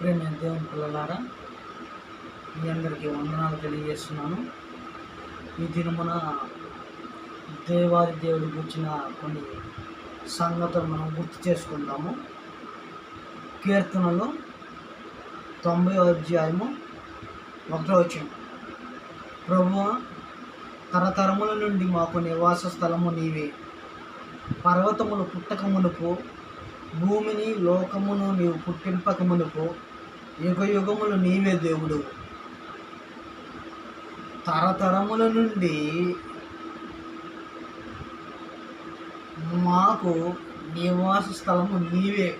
ప్రేమ దేవుని పిల్లలారా మీ అందరికీ వందనాలు తెలియజేస్తున్నాను. ఈ దినమున దేవాది దేవుడి గురించిన కొన్ని సంగతులు మనం గుర్తు చేసుకుందాము. కీర్తనలు తొంభై అధ్యాయము ఒకటో వచ్చిన ప్రభు తరతరముల నుండి మాకు నివాస స్థలము నీవే. పర్వతములు పుట్టక మునుపు భూమిని లోకమును నీవు పుట్టింపక మునుపు యుగ యుగములు నీవే దేవుడు. తరతరముల నుండి మాకు నివాస స్థలము నీవే.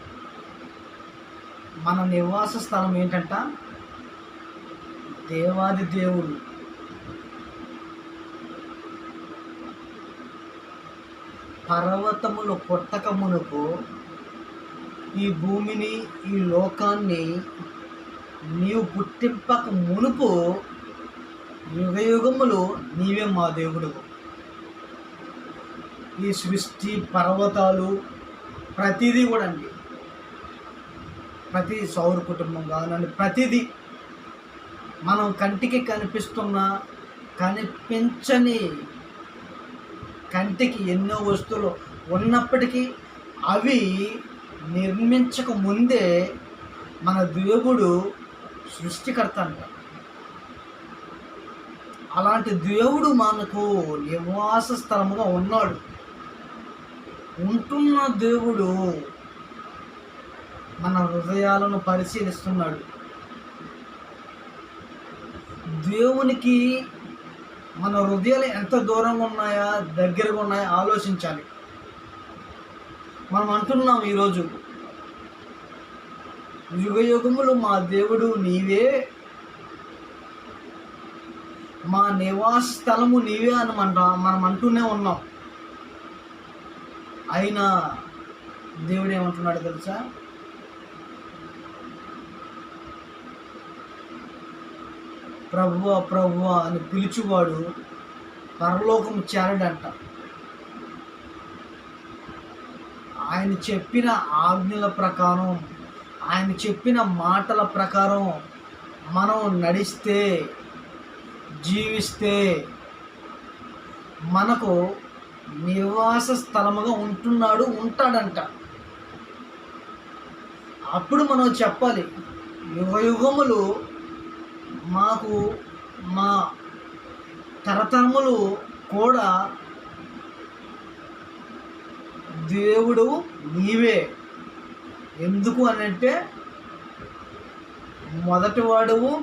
మన నివాస స్థలం ఏంటంట? దేవాది దేవుడు. పర్వతములు పుట్టకమునకు ఈ భూమిని ఈ లోకాన్ని నీవు పుట్టింపక మునుపు యుగయుగములు నీవే మా దేవుడు. ఈ సృష్టి పర్వతాలు ప్రతిదీ కూడా అండి. ప్రతి సౌర కుటుంబం కావాలండి ప్రతిదీ మనం కంటికి కనిపిస్తున్న కనిపించని కంటికి ఎన్నో వస్తువులు ఉన్నప్పటికీ అవి నిర్మించక ముందే మన దేవుడు సృష్టికర్త అంట. అలాంటి దేవుడు మనకు నివాస స్థలముగా ఉన్నాడు. ఉంటున్న దేవుడు మన హృదయాలను పరిశీలిస్తున్నాడు. దేవునికి మన హృదయాలు ఎంత దూరంగా ఉన్నాయా దగ్గరగా ఉన్నాయా ఆలోచించాలి. మనం అంటున్నాం ఈరోజు. యుగయుగములు మా దేవుడు నీవే. మా నివాస స్థలము నీవే అని మన మనం అంటూనే ఉన్నాం. అయినా దేవుడు ఏమంటున్నాడు తెలుసా? ప్రభువ ప్రభువ అని పిలుచువాడు పరలోకం చేరడంట. ఆయన చెప్పిన ఆజ్ఞల ప్రకారం ఆయన చెప్పిన మాటల ప్రకారం మనం నడిస్తే జీవిస్తే మనకు నివాస స్థలముగా ఉంటున్నాడు ఉంటాడంట. అప్పుడు మనం చెప్పాలి యుగయుగములు మాకు మా తరతరములు కూడా దేవుడు నీవే. ఎందుకు అని అంటే మొదటివాడువు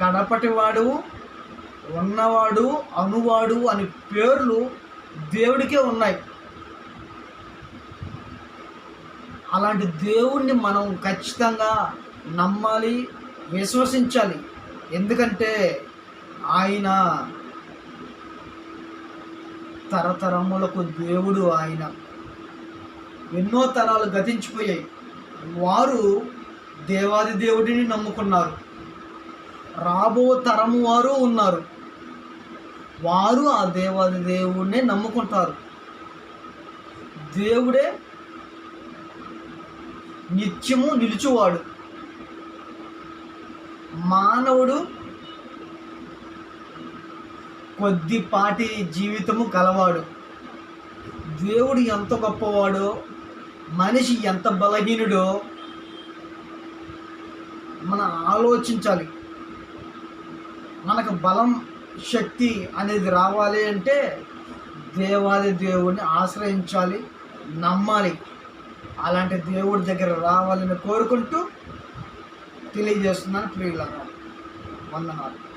కడపటివాడువు ఉన్నవాడు అనువాడు అని పేర్లు దేవుడికే ఉన్నాయి. అలాంటి దేవుణ్ణి మనం ఖచ్చితంగా నమ్మాలి విశ్వసించాలి. ఎందుకంటే ఆయన తరతరములకు దేవుడు ఆయన. ఎన్నో తరాలు గతించిపోయాయి. వారు దేవాది దేవుడిని నమ్ముకున్నారు. రాబో తరము వారు ఉన్నారు. వారు ఆ దేవాది దేవుడినే నమ్ముకుంటారు. దేవుడే నిత్యము నిలుచువాడు. మానవుడు కొద్దిపాటి జీవితము కలవాడు దేవుడు ఎంత గొప్పవాడో మనిషి ఎంత బలహీనుడో మనం ఆలోచించాలి. మనకు బలం శక్తి అనేది రావాలి అంటే దేవాది దేవుడిని ఆశ్రయించాలి నమ్మాలి. అలాంటి దేవుడి దగ్గర రావాలని కోరుకుంటూ తెలియజేస్తున్నాను ప్రియుల వందనాలు.